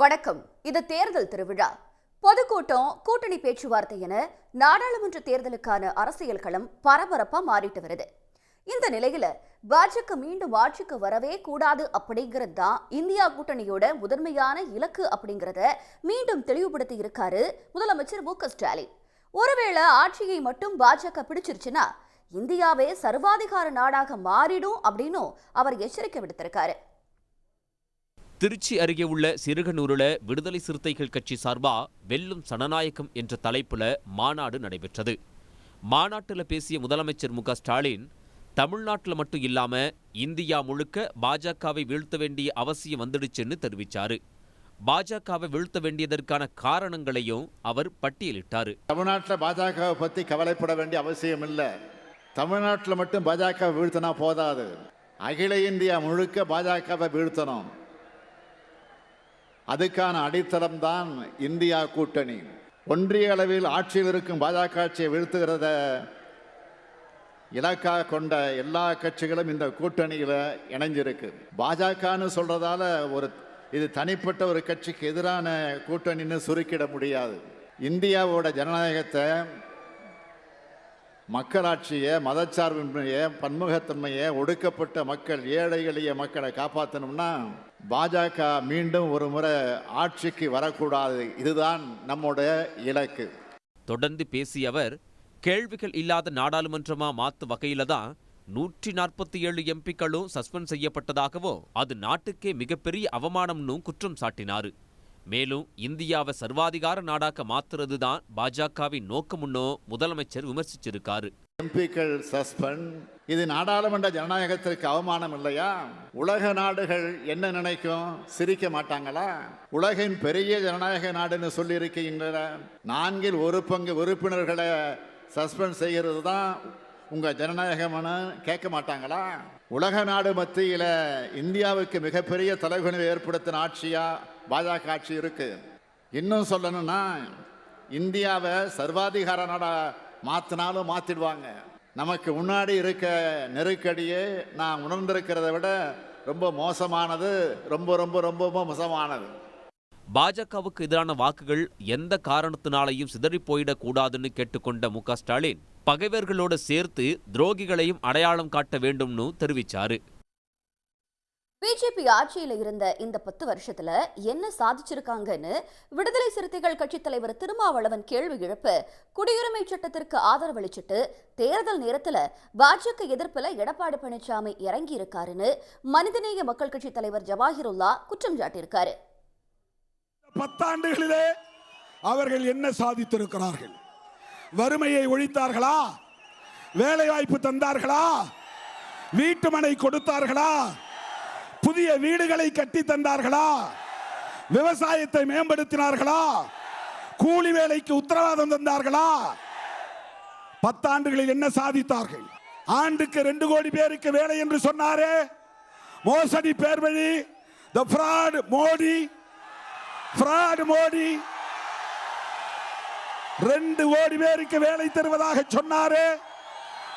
வணக்கம். இது தேர்தல் திருவிழா. பொதுக்கூட்டம் கூட்டணி பேச்சுவார்த்தை என நாடாளுமன்ற தேர்தலுக்கான அரசியல் களம் பரபரப்பா மாறிட்டு வருது. இந்த நிலையில பாஜக மீண்டும் ஆட்சிக்கு வரவே கூடாது அப்படிங்கிறது தான் இந்தியா கூட்டணியோட முதன்மையான இலக்கு அப்படிங்கிறத மீண்டும் தெளிவுபடுத்தி இருக்காரு முதலமைச்சர் மு க ஸ்டாலின். ஒருவேளை ஆட்சியை மட்டும் பாஜக பிடிச்சிருச்சுன்னா இந்தியாவே சர்வாதிகார நாடாக மாறிடும் அப்படின்னும் அவர் எச்சரிக்கை விடுத்திருக்காரு. திருச்சி அருகே உள்ள சிறுகனூரில் விடுதலை சிறுத்தைகள் கட்சி சார்பா வெல்லும் சனநாயகம் என்ற தலைப்புல மாநாடு நடைபெற்றது. மாநாட்டில் பேசிய முதலமைச்சர் மு ஸ்டாலின் தமிழ்நாட்டில் மட்டும் இல்லாமல் இந்தியா முழுக்க பாஜகவை வீழ்த்த வேண்டிய அவசியம் வந்துடுச்சுன்னு தெரிவித்தார் பாஜகவை வீழ்த்த வேண்டியதற்கான காரணங்களையும் அவர் பட்டியலிட்டார். தமிழ்நாட்டில் பாஜகவை பற்றி கவலைப்பட வேண்டிய அவசியம் இல்லை. தமிழ்நாட்டில் மட்டும் பாஜகவை வீழ்த்தினா போதாது. அகில இந்தியா முழுக்க பாஜகவை வீழ்த்தணும். அதுக்கான அடித்தளம் தான் இந்தியா கூட்டணி. ஒன்றிய அளவில் ஆட்சியில் இருக்கும் பாஜக ஆட்சியை வீழ்த்துகிறத இலக்காக கொண்ட எல்லா கட்சிகளும் இந்த கூட்டணியில் இணைஞ்சிருக்கு. பாஜகன்னு சொல்கிறதால ஒரு இது தனிப்பட்ட ஒரு கட்சிக்கு எதிரான கூட்டணின்னு சுருக்கிட முடியாது. இந்தியாவோட ஜனநாயகத்தை மக்களாட்சியை மதச்சார்பின்மையை பன்முகத்தன்மையை ஒடுக்கப்பட்ட மக்கள் ஏழை எளிய மக்களை காப்பாற்றணும்னா பாஜக மீண்டும் ஒரு முறை ஆட்சிக்கு வரக்கூடாது. இதுதான் நம்முடைய இலக்கு. தொடர்ந்து பேசிய அவர் கேள்விகள் இல்லாத நாடாளுமன்றமா மாத்து வகையில தான் நூற்றி நாற்பத்தி ஏழு எம்பிக்களும் சஸ்பெண்ட் செய்யப்பட்டதாகவும் அது நாட்டுக்கே மிகப்பெரிய அவமானம்னு குற்றம் சாட்டினாரு. மேலும் இந்தியாவை சர்வாதிகார நாடாக்க மாத்துறது தான் பாஜகவின் நோக்கமுன்னோ முதலமைச்சர் விமர்சிச்சிருக்காரு. எம்பிக்கள் சஸ்பெண்ட். இது நாடாளுமன்ற ஜனநாயகத்திற்கு அவமானம் இல்லையா? உலக நாடுகள் என்ன நினைக்கும்? சிரிக்க மாட்டாங்களா? உலகின் பெரிய ஜனநாயக நாடுன்னு சொல்லியிருக்கின்ற நான்கில் ஒரு பங்கு உறுப்பினர்களை சஸ்பெண்ட் செய்கிறது தான் உங்கள் ஜனநாயகம்னு கேட்க மாட்டாங்களா? உலக நாடு மத்தியில் இந்தியாவுக்கு மிகப்பெரிய தலைகுனிவை ஏற்படுத்தின ஆட்சியா? பாஜக ஆட்சி இருக்கு. இன்னும் சொல்லணும்னா இந்தியாவை சர்வாதிகார நாடாக மாற்றினாலும் மாற்றிடுவாங்க நமக்கு முன்னாடி இருக்க நெருக்கடியே நான் உணர்ந்திருக்கிறத விட ரொம்ப மோசமானது ரொம்ப ரொம்ப ரொம்ப மோசமானது. பாஜகவுக்கு எதிரான வாக்குகள் எந்த காரணத்தினாலையும் சிதறிப் போயிடக்கூடாதுன்னு கேட்டுக்கொண்ட மு ஸ்டாலின் பகைவர்களோடு சேர்த்து துரோகிகளையும் அடையாளம் காட்ட வேண்டும்னு தெரிவிச்சாரு. பிஜேபி ஆட்சியில் இருந்த இந்த பத்து வருஷத்துல என்ன சாதிச்சிருக்காங்கன்னு விடுதலை சிறுத்தைகள் கட்சித் தலைவர் திருமாவளவன் கேள்வி எழுப்ப குடியுரிமை சட்டத்திற்கு ஆதரவளிச்சிட்டு தேர்தல் நேரத்துல பாஜக எதிர்ப்புல எடப்பாடி பழனிசாமி இறங்கி இருக்காருன்னு மனிதநேய மக்கள் கட்சி தலைவர் ஜவாஹிருல்லா குற்றம் சாட்டியிருக்காரு. பத்தாண்டுகளிலே அவர்கள் என்ன சாதித்திருக்கிறார்கள்? வறுமையை ஒழித்தார்களா? வேலை வாய்ப்பு தந்தார்களா வீட்டுமனை கொடுத்தார்களா? புதிய வீடுகளை கட்டி தந்தார்களா? விவசாயத்தை மேம்படுத்தினார்களா? கூலி வேலைக்கு உத்தரவாதம் தந்தார்களா? பத்தாண்டுகளில் என்ன சாதித்தார்கள்? ஆண்டுக்கு ரெண்டு கோடி பேருக்கு வேலை என்று சொன்னாரே. மோசடி பேர் வழி த fraud மோடி fraud மோடி. ரெண்டு கோடி பேருக்கு வேலை தருவதாக சொன்னாரே.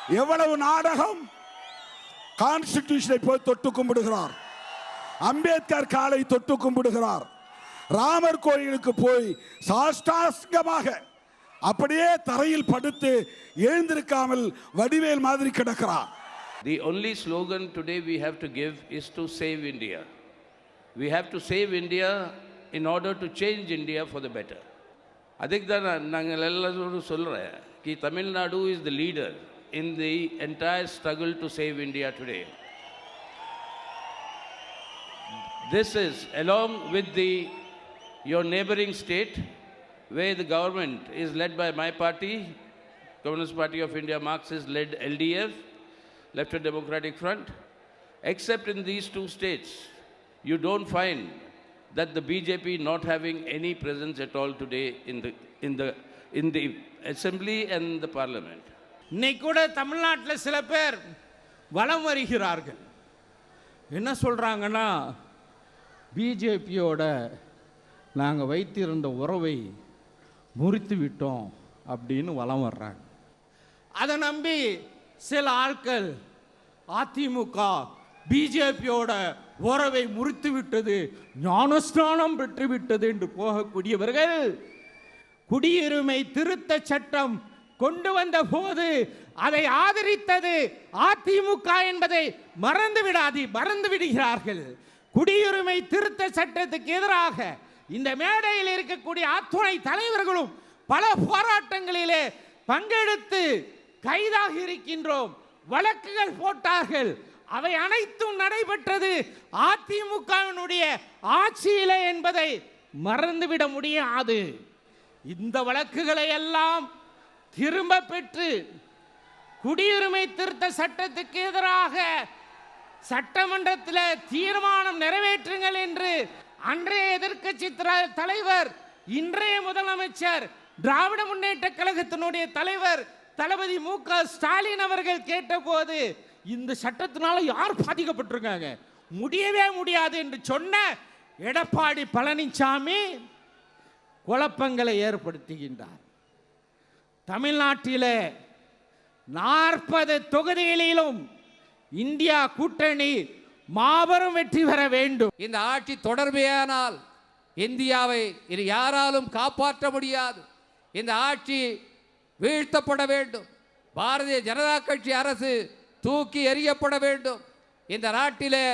எவ்வளவு நாடகம்? கான்ஸ்டிடியூஷனை போய் தொட்டு கும்பிடுகிறார். அம்பேத்கர் காலை தொட்டு கும்பிடுகிறார் ராமர் கோயிலுக்கு போய் சாஷ்டாங்கமாக அப்படியே தரையில் படுத்து எழுந்திருக்காமல் வடிவேல் மாதிரி கிடக்கிறார் The only slogan today we have to give is to save India. We have to save India in order to change India for the better. அதுக்கு தான் நான் நாங்கள் எல்லாரும் சொல்கிறேன் கி Tamil Nadu is the leader in the entire struggle to save India today This is along with the your neighboring state where the government is led by my party, Communist Party of India, Marxist led LDF, Left Democratic Front. Except in these two states, you don't find that the BJP not having any presence at all today in the in the in the assembly and the parliament. இன்னைக்கு கூட தமிழ்நாட்டில் சில பேர் வலம் வருகிறார்கள் என்ன சொல்கிறாங்கன்னா பிஜேபியோட நாங்கள் வைத்திருந்த உறவை முறித்து விட்டோம் அப்படின்னு வலம் வர்றாங்க. அதை நம்பி சில ஆட்கள் அதிமுக பிஜேபியோட உறவை முறித்து விட்டது ஞானஸ்நானம் பெற்று விட்டது என்று போகக்கூடியவர்கள் குடியுரிமை திருத்த சட்டம் கொண்டு வந்த போது அதை ஆதரித்தது அதிமுக என்பதை மறந்து விடாதி மறந்து விடுகிறார்கள். குடியுரிமை திருத்த சட்டத்துக்கு எதிராக இந்த மேடையில் இருக்கக்கூடிய அத்துணை தலைவர்களும் பல போராட்டங்களிலே பங்கெடுத்து கைதாகி இருக்கின்றோம். வழக்குகள் போட்டார்கள். அவை அனைத்தும் நடைபெற்றது. அதிமுகவினுடைய ஆட்சியிலே என்பதை மறந்துவிட முடியாது. இந்த வழக்குகளை எல்லாம் திரும்ப பெற்று குடியுரிமை திருத்த சட்டத்துக்கு எதிராக சட்டமன்றத்தில் தீர்மானம் நிறைவேற்றுங்கள் என்று அன்றைய எதிர்க்கட்சி தலைவர் இன்றைய முதலமைச்சர் திராவிட முன்னேற்ற கழகத்தினுடைய தலைவர் தளபதி மு க ஸ்டாலின் அவர்கள் கேட்டபோது இந்த சட்டத்தினால யார் பாதிக்கப்பட்டிருக்காங்க? முடியவே முடியாது என்று சொன்ன எடப்பாடி பழனிசாமி குழப்பங்களை ஏற்படுத்துகின்றார். தமிழ்நாட்டிலே நாற்பது தொகுதிகளிலும் இந்தியா கூட்டணி மாபெரும் வெற்றி பெற வேண்டும். இந்த ஆட்சி தொடர்மையானால் இந்தியாவை இது யாராலும் காப்பாற்ற முடியாது. இந்த ஆட்சி வீழ்த்தப்பட வேண்டும். பாரதிய ஜனதா கட்சி அரசு தூக்கி எறியப்பட வேண்டும். இந்த நாட்டிலே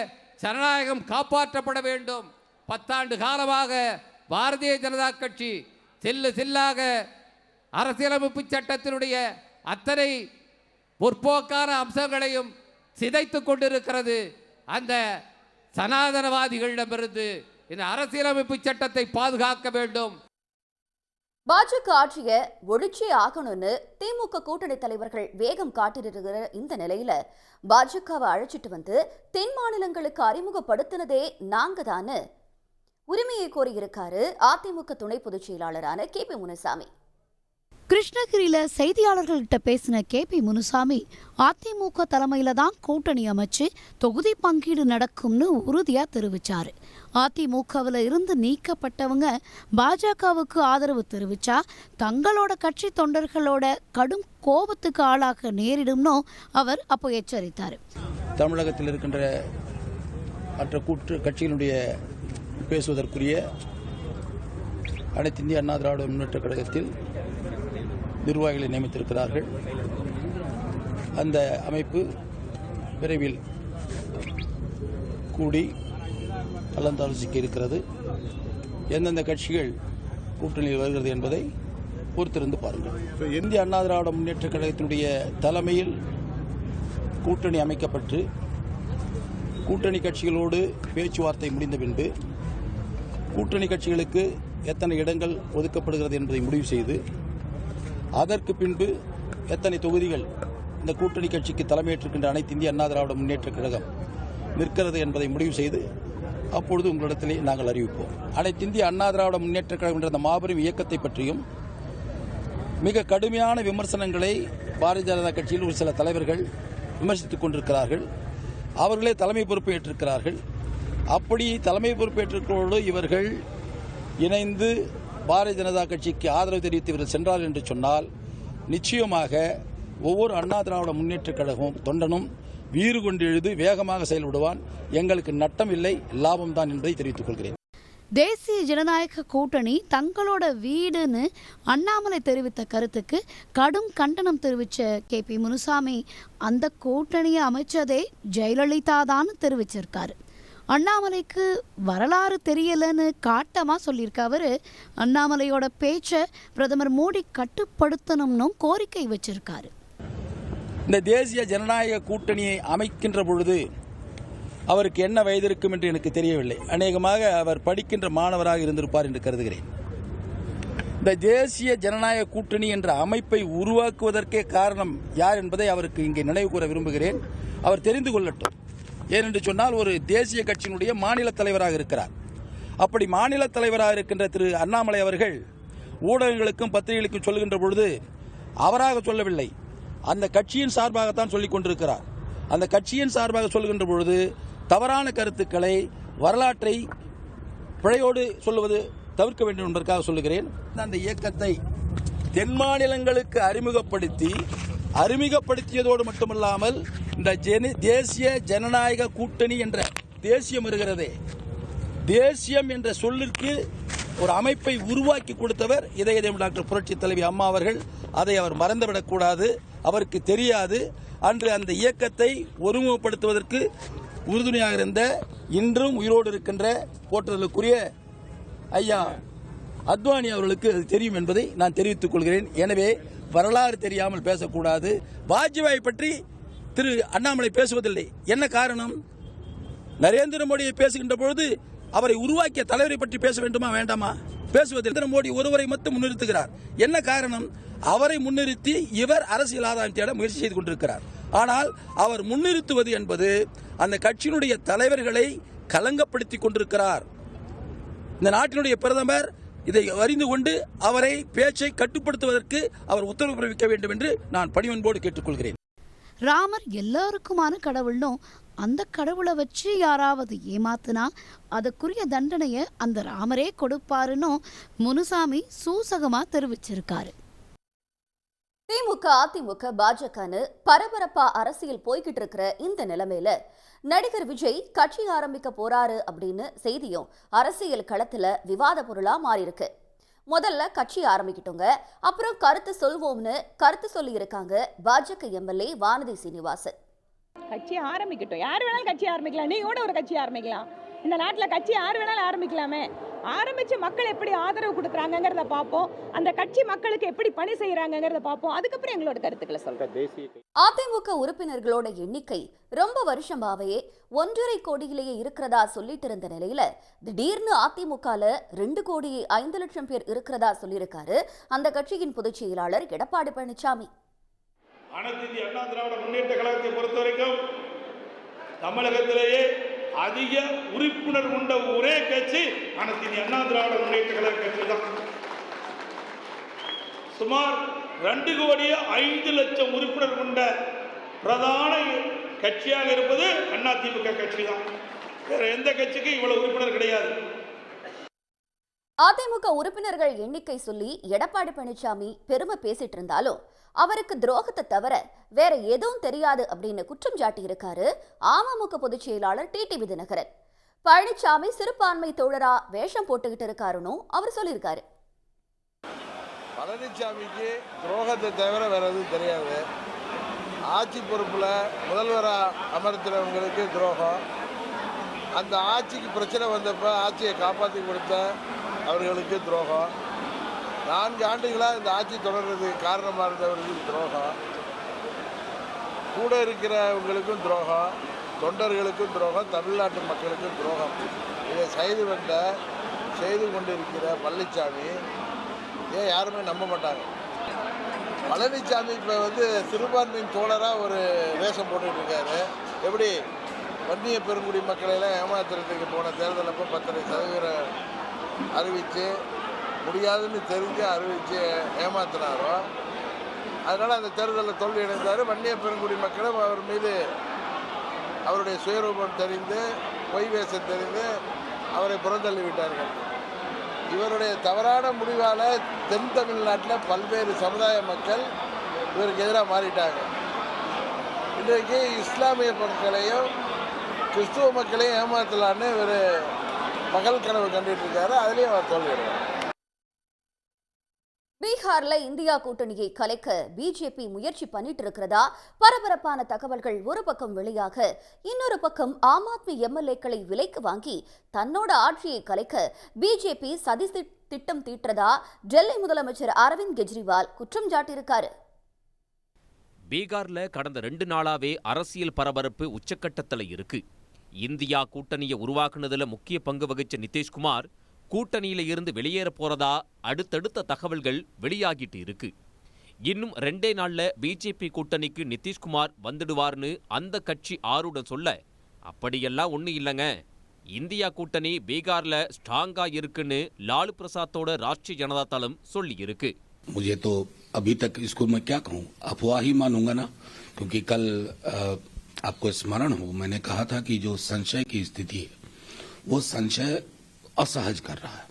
ஜனநாயகம் காப்பாற்றப்பட வேண்டும். பத்தாண்டு காலமாக பாரதிய ஜனதா கட்சி செல்லு செல்லாக அரசியலமைப்பு சட்டத்தினுடைய அத்தனை முற்போக்கான அம்சங்களையும் சிதைத்துக் கொண்டிருக்கிறது அந்த சனாதனவாதிகளிடமிருந்து இந்த அரசியலமைப்பு சட்டத்தை பாதுகாக்க வேண்டும். பாஜக ஆட்சியை ஒழிச்சே ஆகணும்னு திமுக கூட்டணி தலைவர்கள் வேகம் காட்டிருக்கிற இந்த நிலையில பாஜகவை அழைச்சிட்டு வந்து தென் மாநிலங்களுக்கு அறிமுகப்படுத்தினதே நாங்க தானு உரிமையை கோரியிருக்காரு அதிமுக துணை பொதுச் செயலாளரான கே பி முனுசாமி. கிருஷ்ணகிரியில செய்தியாளர்கள்கிட்ட பேசின கே பி முனுசாமி அதிமுக தலைமையில தான் கூட்டணி அமைச்சு தொகுதி பங்கீடு நடக்கும்னு உறுதியா தெரிவிச்சாரு. அதிமுகவில் இருந்து நீக்கப்பட்டவங்க பாஜகவுக்கு ஆதரவு தெரிவிச்சா தங்களோட கட்சி தொண்டர்களோட கடும் கோபத்துக்கு ஆளாக நேரிடும்னு அவர் அப்போ எச்சரித்தார். தமிழகத்தில் இருக்கின்ற மற்ற கூட்டு கட்சிகளுடைய பேசுவதற்குரிய அனைத்து இந்திய அண்ணா திராவிட முன்னேற்ற கழகத்தில் நிர்வாகிகளை நியமித்திருக்கிறார்கள். அந்த அமைப்பு விரைவில் கூடி கலந்தாலோசிக்க இருக்கிறது. எந்தெந்த கட்சிகள் கூட்டணியில் வருகிறது என்பதை பொறுத்திருந்து பாருங்கள். இந்திய அண்ணா திராவிட முன்னேற்ற கழகத்தினுடைய தலைமையில் கூட்டணி அமைக்கப்பட்டு கூட்டணி கட்சிகளோடு பேச்சுவார்த்தை முடிந்த பின்பு கூட்டணி கட்சிகளுக்கு எத்தனை இடங்கள் ஒதுக்கப்படுகிறது என்பதை முடிவு செய்து அதற்கு பின்பு எத்தனை தொகுதிகள் இந்த கூட்டணி கட்சிக்கு தலைமையேற்றிருக்கின்ற அனைத்து இந்திய அண்ணா திராவிட முன்னேற்ற கழகம் நிற்கிறது என்பதை முடிவு செய்து அப்பொழுது உங்களிடத்திலே நாங்கள் அறிவிப்போம். அனைத்து இந்திய அண்ணா திராவிட முன்னேற்ற கழகம் என்ற அந்த மாபெரும் இயக்கத்தை பற்றியும் மிக கடுமையான விமர்சனங்களை பாரதிய ஜனதா கட்சியில் ஒரு சில தலைவர்கள் விமர்சித்துக் கொண்டிருக்கிறார்கள். அவர்களே தலைமை பொறுப்பு ஏற்றிருக்கிறார்கள். அப்படி தலைமை பொறுப்பேற்றிருக்கிறோடு இவர்கள் இணைந்து பாரதிய ஜனதா கட்சிக்கு ஆதரவு தெரிவித்து இவர்கள் சென்றார் என்று சொன்னால் நிச்சயமாக ஒவ்வொரு அண்ணா திராவிட முன்னேற்ற கழகமும் தொண்டனும் வீறு கொண்டு எழுது வேகமாக செயல்படுவான். எங்களுக்கு நட்டம் இல்லை லாபம் தான் என்பதை தெரிவித்துக் கொள்கிறேன். தேசிய ஜனநாயக கூட்டணி தங்களோட வீடுன்னு அண்ணாமலை தெரிவித்த கருத்துக்கு கடும் கண்டனம் தெரிவித்த கே பி முனுசாமி அந்த கூட்டணியை அமைச்சதே ஜெயலலிதா தான் தெரிவிச்சிருக்காரு. அண்ணாமலைக்கு வரலாறு தெரியலன்னு காட்டமாக சொல்லியிருக்க அவரு. அண்ணாமலையோட பேச்சை பிரதமர் மோடி கட்டுப்படுத்தணும்னு கோரிக்கை வச்சிருக்காரு. இந்த தேசிய ஜனநாயக கூட்டணியை அமைக்கின்ற பொழுது அவருக்கு என்ன வயது இருக்கும் என்று எனக்கு தெரியவில்லை. அநேகமாக அவர் படிக்கின்ற மாணவராக இருந்திருப்பார் என்று கருதுகிறேன். இந்த தேசிய ஜனநாயக கூட்டணி என்ற அமைப்பை உருவாக்குவதற்கே காரணம் யார் என்பதை அவருக்கு இங்கே நினைவு கூற விரும்புகிறேன். அவர் தெரிந்து கொள்ளட்டும். ஏனென்று சொன்னால் ஒரு தேசிய கட்சியினுடைய மாநில தலைவராக இருக்கிறார். அப்படி மாநில தலைவராக இருக்கின்ற திரு அண்ணாமலை அவர்கள் ஊடகங்களுக்கும் பத்திரிகைகளுக்கும் சொல்லுகின்ற பொழுது அவராக சொல்லவில்லை. அந்த கட்சியின் சார்பாகத்தான் சொல்லிக் கொண்டிருக்கிறார். அந்த கட்சியின் சார்பாக சொல்கின்ற பொழுது தவறான கருத்துக்களை வரலாற்றை பிழையோடு சொல்லுவது தவிர்க்க வேண்டும் என்பதற்காக சொல்லுகிறேன். அந்த இயக்கத்தை தென் மாநிலங்களுக்கு அறிமுகப்படுத்தி அறிமுகப்படுத்தியதோடு மட்டுமல்லாமல் இந்த தேசிய ஜனநாயக கூட்டணி என்ற தேசியம் வருகிறதே தேசியம் என்ற சொல்லிற்கு ஒரு அமைப்பை உருவாக்கி கொடுத்தவர் இதயம் டாக்டர் புரட்சி தலைவி அம்மா அவர்கள். அதை அவர் மறந்துவிடக்கூடாது. அவருக்கு தெரியாது. அன்று அந்த இயக்கத்தை ஒருமுகப்படுத்துவதற்கு உறுதுணையாக இருந்த இன்றும் உயிரோடு இருக்கின்ற போற்றுதலுக்குரிய ஐயா அத்வானி அவர்களுக்கு அது தெரியும் என்பதை நான் தெரிவித்துக் கொள்கிறேன். எனவே வரலாறு தெரியாமல் பேசக்கூடாது. வாஜ்பாய் பற்றி திரு அண்ணாமலை பேசுவதில்லை. என்ன காரணம்? நரேந்திர மோடியை பேசுகின்ற பொழுது அவரை உருவாக்கிய தலைவரை பற்றி பேச வேண்டுமா வேண்டாமா? பேசுவதில் நரேந்திர மோடி ஒருவரை மட்டும் முன்னிறுத்துகிறார். என்ன காரணம்? அவரை முன்னிறுத்தி இவர் அரசியல் ஆதாயம் தேட முயற்சி செய்து கொண்டிருக்கிறார். ஆனால் அவர் முன்னிறுத்துவது என்பது அந்த கட்சியினுடைய தலைவர்களை கலங்கப்படுத்தி கொண்டிருக்கிறார். இந்த நாட்டினுடைய பிரதமர் இதை அறிந்து கொண்டு அவரை பேச்சை கட்டுப்படுத்துவதற்கு அவர் உத்தரவு பிறப்பிக்க வேண்டும் என்று நான் பணிவன்போடு கேட்டுக்கொள்கிறேன். ராமர் எல்லாருக்குமான கடவுள்னும் அந்த கடவுளை வச்சு யாராவது ஏமாத்துனா அதுக்குரிய தண்டனைய அந்த ராமரே கொடுப்பாருன்னு முனுசாமி சூசகமா தெரிவிச்சிருக்காரு. திமுக அதிமுக பாஜகன்னு பரபரப்பா அரசியல் போய்கிட்டு இருக்கிற இந்த நிலைமையில நடிகர் விஜய் கட்சி ஆரம்பிக்க போறாரு அப்படின்னு செய்தியும் அரசியல் களத்துல விவாத பொருளா மாறியிருக்கு. முதல்ல கட்சி ஆரம்பிக்கிட்டோங்க. அப்புறம் கருத்து சொல்வோம்னு கருத்து சொல்லி இருக்காங்க பாஜக எம்எல்ஏ வானதி சீனிவாசன். கட்சி ஆரம்பிக்கட்டும். யார் வேணாலும் கட்சி ஆரம்பிக்கலாம். நீ கூட ஒரு கட்சி ஆரம்பிக்கலாம். இந்த நாட்டில் கட்சி யார் வேணாலும் ஆரம்பிக்கலாமே. ஆரம்பிச்சு மக்கள் எப்படி ஆதரவு கொடுக்குறாங்கங்கிறத பார்ப்போம். அந்த கட்சி மக்களுக்கு எப்படி பணி செய்யறாங்கங்கிறத பார்ப்போம். அதுக்கப்புறம் எங்களோட கருத்துக்களை சொல்றேன் அதிமுக உறுப்பினர்களோட எண்ணிக்கை ரொம்ப வருஷமாவே ஒன்றரை கோடியிலேயே இருக்கிறதா சொல்லிட்டு இருந்த நிலையில திடீர்னு அதிமுகல ரெண்டு கோடி ஐந்து லட்சம் பேர் இருக்கிறதா சொல்லியிருக்காரு அந்த கட்சியின் பொதுச் செயலாளர் எடப்பாடி பழனிசாமி. அனைத்து இந்திய அண்ணா திராவிட முன்னேற்ற கழகத்தை பொறுத்த வரைக்கும் தமிழகத்திலேயே அதிக உறுப்பினர் கொண்ட ஒரே கட்சி அனைத்தின் அண்ணா திராவிட முன்னேற்ற கழக கட்சி தான். சுமார் ரெண்டு கோடியே ஐந்து லட்சம் உறுப்பினர் கொண்ட பிரதான கட்சியாக இருப்பது அதிமுக கட்சி தான். வேற எந்த கட்சிக்கும் இவ்வளவு உறுப்பினர் கிடையாது. அதிமுக உறுப்பினர்கள் எண்ணிக்கை சொல்லி எடப்பாடி பழனிசாமி பெருமை பேசிட்டு இருந்தாலும் அவருக்கு துரோகத்தை தவிர வேற எதுவும் தெரியாது அப்படின்னு குற்றம் சாட்டியிருக்காரு அமமுக பொதுச் செயலாளர் டிடிவி தினகரன் பழனிசாமி சிறுபான்மை தோழரா வேஷம் போட்டுக்கிட்டு இருக்காருன்னு அவர் சொல்லியிருக்காரு. பழனிசாமிக்கு துரோகத்தை தவிர வேற எதுவும் தெரியாது. ஆட்சி பொறுப்பில் முதல்வராக அமர்த்தினவங்களுக்கு துரோகம். அந்த ஆட்சிக்கு பிரச்சனை வந்தப்போ ஆட்சியை காப்பாற்றி கொடுத்த அவர்களுக்கு துரோகம். நான்கு ஆண்டுகளாக இந்த ஆட்சி தொடர்றதுக்கு காரணமாக இருந்தவர்களுக்கு துரோகம். கூட இருக்கிறவங்களுக்கும் துரோகம் தொண்டர்களுக்கும் துரோகம் தமிழ்நாட்டு மக்களுக்கும் துரோகம். இதை செய்து வந்த செய்து கொண்டிருக்கிற பழனிசாமி ஏன் யாருமே நம்ப மாட்டாங்க? பழனிசாமி இப்போ வந்து சிறுபான்மையின் தோழராக ஒரு வேஷம் போட்டுட்டு இருக்காரு. எப்படி? வன்னிய பெருங்குடி மக்களை எல்லாம் ஏமாத்துறதுக்கு போன தேர்தல் அப்போ பத்தரை சதவீதம் அறிவித்து முடியாதுன்னு தெரிஞ்சு அறிவித்து ஏமாத்தினாரோ அதனால் அந்த தேர்தலில் தோல்வி அடைந்தார் வன்னிய பெருங்குடி மக்களும் அவர் மீது அவருடைய சுயரூபம் தெரிந்து பொய் வேஷம் தெரிந்து அவரை புறந்தள்ளி விட்டார்கள். இவருடைய தவறான முடிவால் தென் தமிழ்நாட்டில் பல்வேறு சமுதாய மக்கள் இவருக்கு எதிராக மாறிட்டாங்க. இன்றைக்கு இஸ்லாமிய மக்களையும் கிறிஸ்துவ மக்களையும் ஏமாற்றலான்னு இவர் பகல் கனவு கண்டுட்டு இருக்காரு அதுலேயும் அவர் தோல்விடுவார் பீகார்ல இந்தியா கூட்டணியை கலைக்க பிஜேபி முயற்சி பண்ணிட்டு இருக்கிறதா பரபரப்பான தகவல்கள் ஒரு பக்கம் வெளியாக இன்னொரு பக்கம் ஆம் ஆத்மி எம்எல்ஏக்களை விலைக்கு வாங்கி தன்னோட ஆட்சியை கலைக்க பிஜேபி சதி திட்டம் தீட்டுறதா? டெல்லி முதலமைச்சர் அரவிந்த் கெஜ்ரிவால் குற்றம் சாட்டியிருக்காரு. பீகார்ல கடந்த ரெண்டு நாளாவே அரசியல் பரபரப்பு உச்சக்கட்டத்தில் இருக்கு. இந்தியா கூட்டணியை உருவாக்குனதுல முக்கிய பங்கு வகிச்ச நிதிஷ்குமார் கூட்டணியில இருந்து வெளியேற போறதா அடுத்தடுத்த தகவல்கள் வெளியாகிட்டு இருக்கு இன்னும் ரெண்டே நாள்ல பிஜேபி கூட்டணிக்கு நிதிஷ்குமார் வந்துடுவார்னு அந்த கட்சி ஆருடன் சொல்ல அப்படியெல்லாம் ஒண்ணு இல்லைங்க இந்தியா கூட்டணி பீகார்ல ஸ்ட்ராங்கா இருக்குன்னு லாலு பிரசாத்தோட ராஷ்டிரிய ஜனதா தளம் சொல்லி இருக்கு मुझे तो अभी तक इसको मैं क्या कहूं अफवाह ही मानूंगा ना क्योंकि कल अ, आपको स्मरण हो मैंने कहा था कि जो संशय की स्थिति है वो संशय असहज कर रहा है।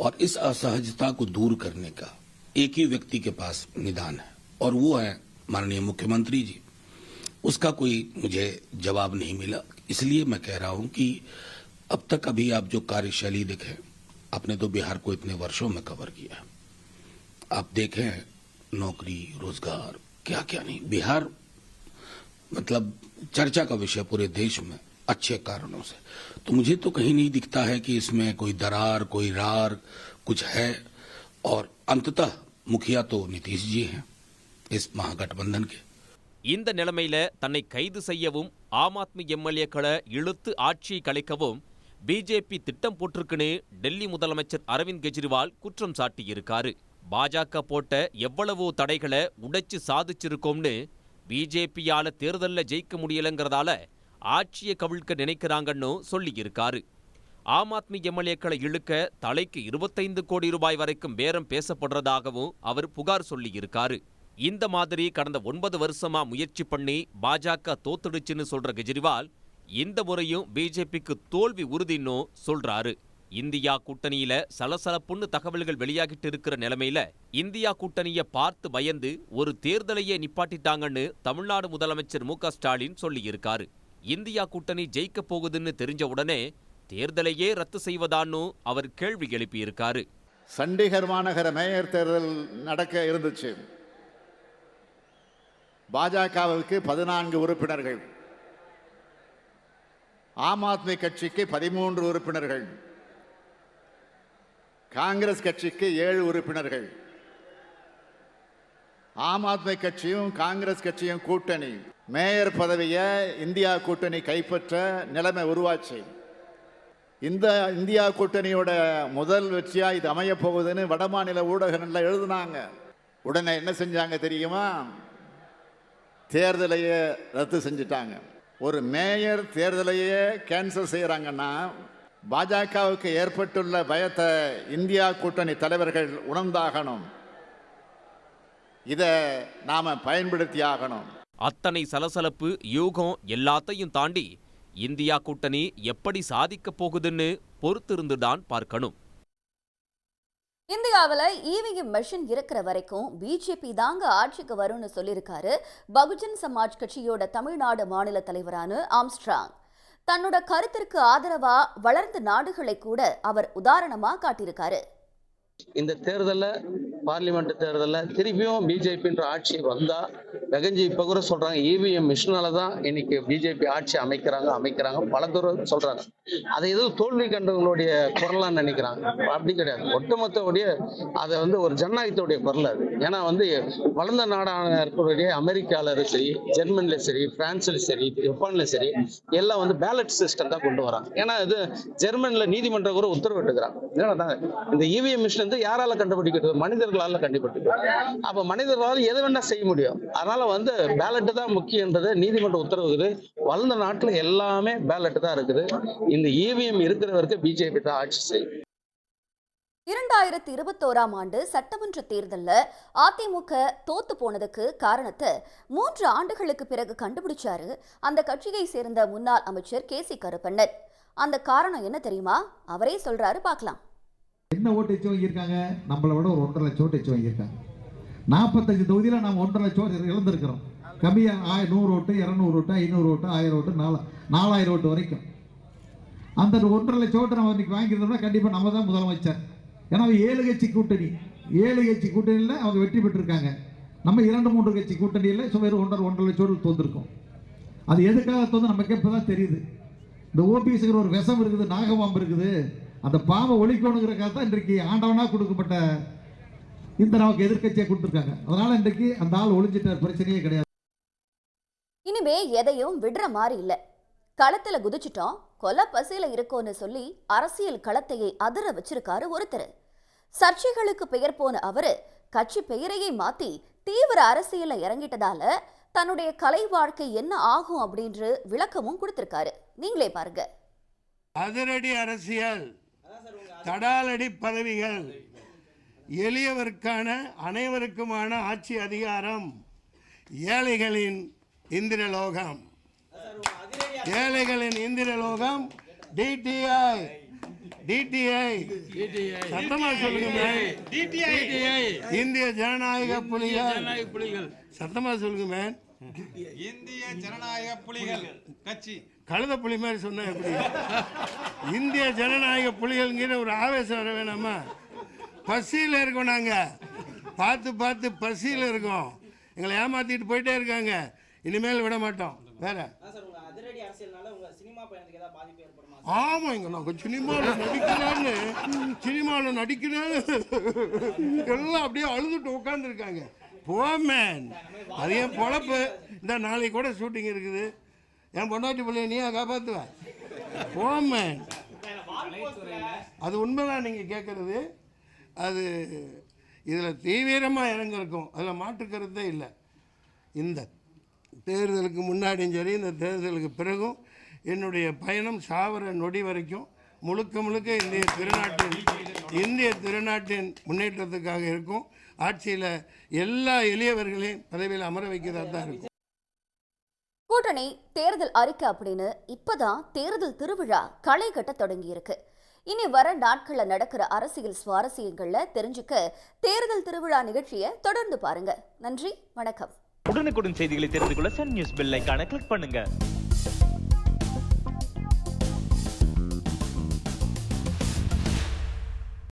और इस असहजता को दूर करने का एक ही व्यक्ति के पास निदान है, और वो है माननीय मुख्यमंत्री जी। उसका कोई मुझे जवाब नहीं मिला। इसलिए मैं कह रहा हूँ कि अब तक अभी आप जो कार्यशैली देखें, आपने तो बिहार को इतने वर्षों में कवर किया आप देखें नौकरी, रोज़गार क्या क्या नहीं। बिहार मतलब चर्चा का विषय पूरे देश में, अच्छे कारणों से। तो मुझे तो कहीं नहीं दिखता है कि इसमें कोई दरार कोई रार कुछ है और अंततः मुखिया तो नीतीश जी हैं इस महागठबंधन के இந்த நிலைமையில தன்னை கைது செய்யவும் ஆம் ஆத்மி எம்எல்ஏக்களை இழுத்து ஆட்சியை கலைக்கவும் பிஜேபி திட்டம் போட்டிருக்குன்னு டெல்லி முதலமைச்சர் அரவிந்த் கெஜ்ரிவால் குற்றம் சாட்டியிருக்காரு பாஜக போட்ட எவ்வளவோ தடைகளை உடைச்சு சாதிச்சிருக்கோம்னு பிஜேபியால தேர்தல்ல ஜெயிக்க முடியலங்கிறதால ஆட்சியை கவிழ்க்க நினைக்கிறாங்கன்னு சொல்லியிருக்காரு. ஆம் ஆத்மி எம்எல்ஏக்களை இழுக்க தலைக்கு இருபத்தைந்து கோடி ரூபாய் வரைக்கும் பேரம் பேசப்படுறதாகவும் அவர் புகார் சொல்லியிருக்காரு. இந்த மாதிரி கடந்த ஒன்பது வருஷமா முயற்சி பண்ணி பாஜக தோத்துடுச்சுன்னு சொல்ற கெஜ்ரிவால் இந்த முறையும் பிஜேபிக்கு தோல்வி உறுதின்னு சொல்றாரு. இந்தியா கூட்டணியில சலசலப்புன்னு தகவல்கள் வெளியாகிட்டு இருக்கிற நிலைமையில இந்தியா கூட்டணியை பார்த்து பயந்து ஒரு தேர்தலையே நிப்பாட்டிட்டாங்கன்னு தமிழ்நாடு முதலமைச்சர் மு க ஸ்டாலின் சொல்லியிருக்காரு. இந்தியா கூட்டணி ஜெயிக்கப் போகுதுன்னு தெரிஞ்ச உடனே தேர்தலையே ரத்து செய்வதான்னு அவர் கேள்வி எழுப்பியிருக்காரு. சண்டிகர் மாநகர மேயர் தேர்தல் நடக்க இருந்துச்சு. பாஜகவுக்கு பதினான்கு உறுப்பினர்கள். ஆம் ஆத்மி கட்சிக்கு பதிமூன்று உறுப்பினர்கள். காங்கிரஸ் கட்சிக்கு ஏழு உறுப்பினர்கள். ஆம் ஆத்மி கட்சியும் காங்கிரஸ் கட்சியும் கூட்டணி. மேயர் பதவியை இந்தியா கூட்டணி கைப்பற்ற நிலைமை உருவாச்சு. இந்த இந்தியா கூட்டணியோட முதல் வெற்றியாக இது அமையப்போகுதுன்னு வடமாநில ஊடகங்கள்ல எழுதுனாங்க. உடனே என்ன செஞ்சாங்க தெரியுமா? தேர்தலையே ரத்து செஞ்சிட்டாங்க. ஒரு மேயர் தேர்தலையே கேன்சல் செய்கிறாங்கன்னா பாஜகவுக்கு ஏற்பட்டுள்ள பயத்தை இந்தியா கூட்டணி தலைவர்கள் உணர்ந்தாகணும். இதை நாம் பயன்படுத்தி ஆகணும் அத்தனை சலசலப்பு யூகம் எல்லாத்தையும் தாண்டி இந்தியா கூட்டணி எப்படி சாதிக்கப் போகுதுன்னு பொறுத்திருந்துதான் பார்க்கணும். இந்தியாவில் இவிஎம் மெஷின் இருக்கிற வரைக்கும் பிஜேபி தாங்க ஆட்சிக்கு வரும்னு சொல்லியிருக்காரு பகுஜன் சமாஜ் கட்சியோட தமிழ்நாடு மாநில தலைவரான ஆம்ஸ்ட்ராங். தன்னோட கருத்திற்கு ஆதரவா வளர்ந்த நாடுகளை கூட அவர் உதாரணமா காட்டியிருக்காரு. இந்த தேர்தலில் பார்லிமெண்ட் தேர்தலில் திருப்பியும் பிஜேபின்ற ஆட்சி வந்தா வெகஞ்சி இப்போ கூட சொல்றாங்க இவிஎம் மிஷினால தான் இன்னைக்கு பிஜேபி ஆட்சி அமைக்கிறாங்க அமைக்கிறாங்க பல தூரம் சொல்றாங்க. அதை எதுவும் தோல்வி கண்டவங்களுடைய குரலான்னு நினைக்கிறாங்க. அப்படி கிடையாது. ஒட்டுமொத்தவுடைய அதை வந்து ஒரு ஜனநாயகத்துடைய குரல் அது. ஏன்னா வந்து வளர்ந்த நாடான இருக்கக்கூடிய அமெரிக்கால சரி ஜெர்மனில சரி பிரான்ஸ்ல சரி ஜப்பான்ல சரி எல்லாம் வந்து பேலட் சிஸ்டம் தான் கொண்டு வராங்க. ஏன்னா இது ஜெர்மனில நீதிமன்றம் கூட உத்தரவிட்டுக்கிறாங்க. இந்த இவிஎம் மிஷின் வந்து யாரால கண்டுபிடிக்கிறது? மனிதர்களால கண்டுபிடிக்கிறது. அப்ப மனிதர்களால் எது வேணா செய்ய முடியும். அதனால வந்து பேலட் தான் முக்கியன்றது நீதிமன்ற உத்தரவுக்குது வளர்ந்த நாட்டுல எல்லாமே பேலட் தான் இருக்குது. இந்த இவிஎம் இருக்கிற வரைக்கும் பிஜேபி தான் ஆட்சி செய்யும். இரண்டாயிரத்தி இருபத்தோராம் ஆண்டு சட்டமன்ற தேர்தலில் அதிமுக தோத்து போனதுக்கு காரணத்தை மூன்று ஆண்டுகளுக்கு பிறகு கண்டுபிடிச்சாரு அந்த கட்சியை சேர்ந்த முன்னாள் அமைச்சர் கே சி கருப்பண்ணன். அந்த காரணம் என்ன தெரியுமா? அவரே சொல்றாரு பார்க்கலாம். என்ன ஓட்டு வச்சு வாங்கியிருக்காங்க? நம்மளை விட ஒரு ஒன்றரை லட்சம் ஓட்டு வச்சு வாங்கியிருக்காங்க. நாற்பத்தஞ்சு தொகுதியில் நம்ம ஒன்றரை லட்சம் இழந்திருக்கிறோம். கம்மியாக ஆய நூறு ஓட்டு இரநூறு ஓட்டு ஐநூறு ஓட்டு ஆயிரம் ஓட்டு நாலு நாலாயிரம் ஓட்டு வரைக்கும். அந்த ஒன்றரை லட்சம் ஓட்டு நம்ம இன்றைக்கி வாங்கியிருந்தோம்னா கண்டிப்பாக நம்ம தான் முதலமைச்சர். ஏன்னா ஏழு கட்சி கூட்டணி. ஏழு கட்சி கூட்டணியில் அவங்க வெற்றி பெற்றிருக்காங்க. நம்ம இரண்டு மூன்று கட்சி கூட்டணியில் சுமார் ஒன்றரை ஒன்றரை லட்சம் ஓட்டு தோந்திருக்கோம். அது எதுக்காக தோந்து நமக்கு இப்போ தான் தெரியுது. இந்த ஓபிஎஸ்ங்கிற ஒரு விஷம் இருக்குது நாகபாம்பு இருக்குது. அந்த பாம்பை ஒழிக்கணுங்கிறக்காக தான் இன்றைக்கு ஆண்டவனாக கொடுக்கப்பட்ட இந்த நமக்கு எதிர்க்கட்சியை கொடுத்துருக்காங்க. அதனால இன்றைக்கு அந்த ஆள் ஒழிஞ்சிட்ட பிரச்சனையே கிடையாது. இனிமே எதையும் விடுற மாதிரி இல்ல. களத்துல குதிச்சிட்டோம். கொலை பசியில இருக்கோன்னு சொல்லி அரசியல் களத்தையே அதிர வச்சிருக்காரு ஒருத்தர். சர்ச்சைகளுக்கு பெயர் போன அவரு கட்சி பெயரையே மாத்தி தீவிர அரசியல்ல இறங்கிட்டதால தன்னுடைய கலை வாழ்க்கை என்ன ஆகும் அப்படின்று விளக்கமும் கொடுத்திருக்காரு. நீங்களே பாருங்க. அதிரடி அரசியல். தடாலடி பதவிகள். எளியவருக்கான அனைவருக்குமான ஆட்சி அதிகாரம். ஏழைகளின் இந்திரலோகம். ஏழைகளின் இந்திரலோகம். டிடிஐ டிடிஐ சத்தமா சொல்லுங்க மேம். இந்திய ஜனநாயக புலிகள். சத்தமா சொல்லுங்க இந்திய ஜனநாயக புலிகள் கட்சி. கழுத புலி மாதிரி சொன்னா எப்படி? இந்திய ஜனநாயக புலிகள்ங்கிற ஒரு ஆவேசம் வர வேணாமா? பசியில் இருக்கோம் நாங்கள் பார்த்து பார்த்து பசியில் இருக்கோம். எங்களை ஏமாத்திட்டு போயிட்டே இருக்காங்க. இனிமேல் விட மாட்டோம். வேற? ஆமாங்க நாங்கள் சினிமாவில் நடிக்கிறான்னு சினிமாவில் நடிக்கிறான்னு எல்லாம் அப்படியே அழுதுட்டு உட்காந்துருக்காங்க போமேன் அது என் பொழப்பு. இந்த நாளைக்கு கூட ஷூட்டிங் இருக்குது. என் பொண்டாட்டி பிள்ளைய நீயா காப்பாற்றுவேன் போமே அது உண்மைதான் நீங்கள் கேட்குறது அது இதில் தீவிரமாக இறங்கிருக்கும் அதில் மாற்று கருத்தே இல்லை. இந்த தேர்தலுக்கு முன்னாடியும் சரி இந்த தேர்தலுக்கு பிறகும் என்னுடைய பயணம் சாவர நொடி வரைக்கும் முழுக்க முழுக்க இந்திய திருநாட்டின் இந்திய திருநாட்டின் முன்னேற்றத்துக்காக இருக்கும். ஆட்சியில் எல்லா எளியவர்களையும் பதவியில் அமர வைக்கிறதா தான் இருக்கும். கூட்டணி தேர்தல் அறிக்கை அப்படின்னு இப்பதான் தேர்தல் திருவிழா களை கட்ட தொடங்கி இருக்கு இனி வர நாட்கள்ல நடக்கிற அரசியல் சுவாரஸ்யங்கள்ல தெரிஞ்சுக்க தேர்தல் திருவிழா நிகழ்ச்சியை தொடர்ந்து பாருங்க. நன்றி வணக்கம். உடனுக்குடன் செய்திகளை தெரிந்து கொள்ள சன் நியூஸ் பெல் கிளிக் பண்ணுங்க.